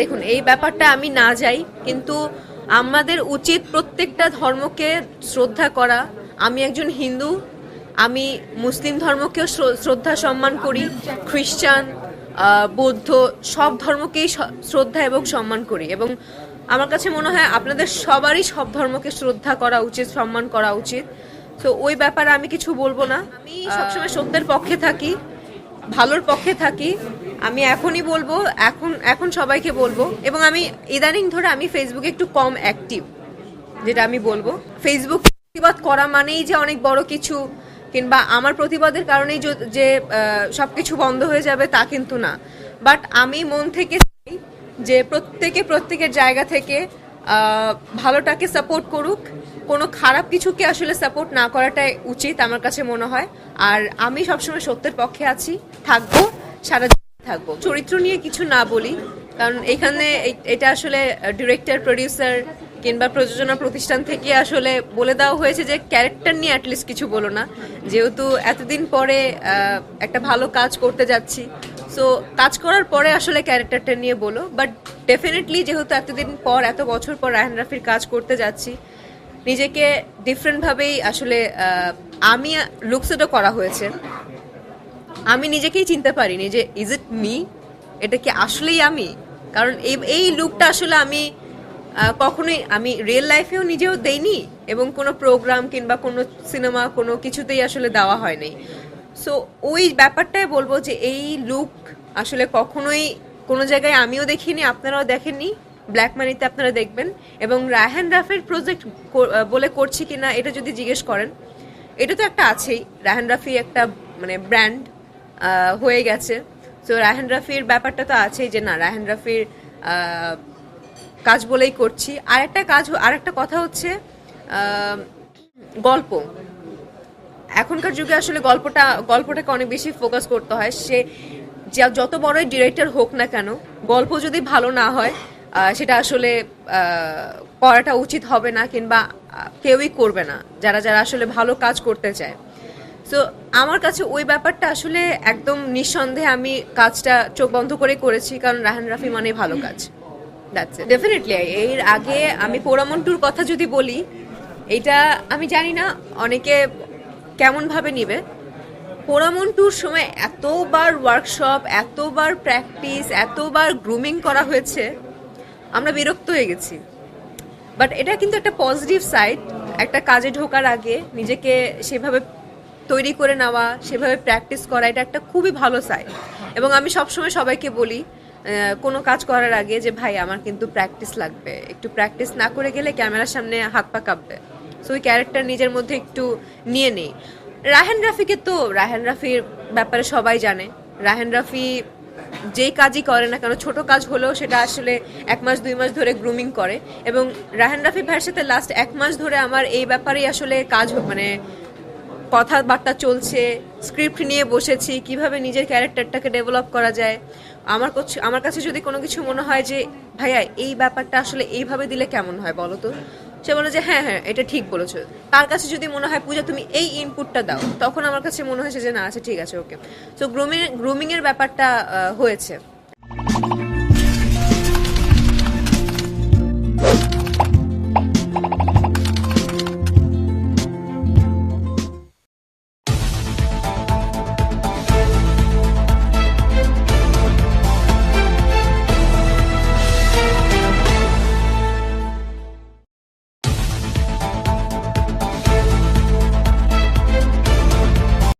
দেখুন, এই ব্যাপারটা আমি না যাই, কিন্তু আমাদের উচিত প্রত্যেকটা ধর্মকে শ্রদ্ধা করা। আমি একজন হিন্দু, আমি মুসলিম ধর্মকেও শ্রদ্ধা সম্মান করি। খ্রিস্টান বৌদ্ধ, সব ধর্মকেই শ্রদ্ধা এবং সম্মান করি। এবং আমার কাছে মনে হয় আপনাদের সবারই সব ধর্মকে শ্রদ্ধা করা উচিত, সম্মান করা উচিত। তো ওই ব্যাপারে আমি কিছু বলব না। আমি সবসময় সত্যের পক্ষে থাকি। ভালোর পক্ষে থাকি, আমি এখনই বলব, এখন এখন সবাইকে বলব, এবং আমি ইদানিং ধরে আমি ফেসবুকে একটু কম অ্যাক্টিভ যেটা আমি বলব। ফেসবুক প্রতিবাদ করা মানেই যে অনেক বড় কিছু, কিংবা আমার প্রতিবাদের কারণেই যে- সব কিছু বন্ধ হয়ে যাবে তা কিন্তু না। বাট আমি মন থেকে চাই যে প্রত্যেকে প্রত্যেকের জায়গা থেকে ভালোটাকে সাপোর্ট করুক। কোনো খারাপ কিছুকে আসলে সাপোর্ট না করাটাই উচিত আমার কাছে মনে হয়। আর আমি সবসময় সত্যের পক্ষে আছি, থাকব, সারা থাকব। চরিত্র নিয়ে কিছু না বলি, কারণ এখানে এটা আসলে ডিরেক্টর প্রডিউসার কিংবা প্রযোজনা প্রতিষ্ঠান থেকে আসলে বলে দেওয়া হয়েছে যে ক্যারেক্টার নিয়ে অ্যাটলিস্ট কিছু বলো না। যেহেতু এতদিন পরে একটা ভালো কাজ করতে যাচ্ছি সো কাজ করার পরে আসলে ক্যারেক্টারটা নিয়ে বলো। বাট ডেফিনেটলি যেহেতু এতদিন পর, এত বছর পর রায়হান রাফির কাজ করতে যাচ্ছি, নিজেকে ডিফারেন্টভাবেই আসলে আমি লুকসেটও করা হয়েছে। আমি নিজেকেই চিনতে পারিনি যে ইজ ইট মি এটা কি আসলেই আমি? কারণ এই এই লুকটা আসলে আমি কখনোই, আমি রিয়েল লাইফেও নিজেও দেইনি এবং কোনো প্রোগ্রাম কিংবা কোনো সিনেমা কোনো কিছুতেই আসলে দেওয়া হয়নি সো ওই ব্যাপারটাই বলব যে এই লুক আসলে কখনোই কোনো জায়গায় আমিও দেখিনি, আপনারাও দেখেননি। ব্ল্যাক মানিতে আপনারা দেখবেন। এবং রায়হান রাফের প্রজেক্ট বলে করছি কি না এটা যদি জিজ্ঞেস করেন, এটা তো একটা আছেই। রায়হান রাফি একটা মানে ব্র্যান্ড হয়ে গেছে। তো রায়হান রাফির ব্যাপারটা তো আছেই যে না রায়হান রাফির কাজ বলেই করছি। আর একটা কাজ আর একটা কথা হচ্ছে গল্প। এখনকার যুগে আসলে গল্পটা, গল্পটাকে অনেক বেশি ফোকাস করতে হয়। সে যত বড়ই ডিরেক্টর হোক না কেন, গল্প যদি ভালো না হয় সেটা আসলে করাটা উচিত হবে না কিংবা কেউই করবে না, যারা যারা আসলে ভালো কাজ করতে চায়। সো আমার কাছে ওই ব্যাপারটা আসলে একদম নিঃসন্দেহে আমি কাজটা চোখ বন্ধ করে করেছি, কারণ রাহান রাফি মানে ভালো কাজ। ডেফিনেটলি এর আগে আমি পোড়ামন্টুর কথা যদি বলি, এটা আমি জানি না, অনেকে কেমন ভাবে নিবে পোড়ামন্টুর সময় এতবার ওয়ার্কশপ এতবার প্র্যাকটিস এতবার গ্রুমিং করা হয়েছে, আমরা বিরক্ত হয়ে গেছি। বাট এটা কিন্তু একটা পজিটিভ সাইড একটা কাজে ঢোকার আগে নিজেকে সেভাবে তৈরি করে নেওয়া, সেভাবে প্র্যাকটিস করা, এটা একটা খুবই ভালো সাইড এবং আমি সবসময় সবাইকে বলি কোনো কাজ করার আগে যে, ভাই, আমার কিন্তু প্র্যাকটিস লাগবে। একটু প্র্যাকটিস না করে গেলে ক্যামেরার সামনে হাত পা কাঁপবে। সো ওই ক্যারেক্টার নিজের মধ্যে একটু নিয়ে নেই। রাহেন রাফিকে তো, রাহেন রাফির ব্যাপারে সবাই জানে। রাহেন রাফি যেই কাজই করে না কেন, ছোট কাজ হলেও সেটা আসলে এক মাস, দুই মাস ধরে গ্রুমিং করে। এবং রাহান রাফি ভাইয়ের সাথে লাস্ট এক মাস ধরে আমার এই ব্যাপারেই আসলে কাজ মানে কথাবার্তা চলছে স্ক্রিপ্ট নিয়ে বসেছি, কীভাবে নিজের ক্যারেক্টারটাকে ডেভেলপ করা যায়। আমার আমার কাছে যদি কোনো কিছু মনে হয় যে, ভাইয়া, এই ব্যাপারটা আসলে এইভাবে দিলে কেমন হয় বলো তো? সে বলে যে হ্যাঁ হ্যাঁ এটা ঠিক বলেছ। তার কাছে যদি মনে হয়, পূজা, তুমি এই ইনপুটটা দাও, তখন আমার কাছে মনে হয়েছে যে, না আচ্ছা ঠিক আছে ওকে তো গ্রুমিং গ্রুমিংয়ের ব্যাপারটা হয়েছে।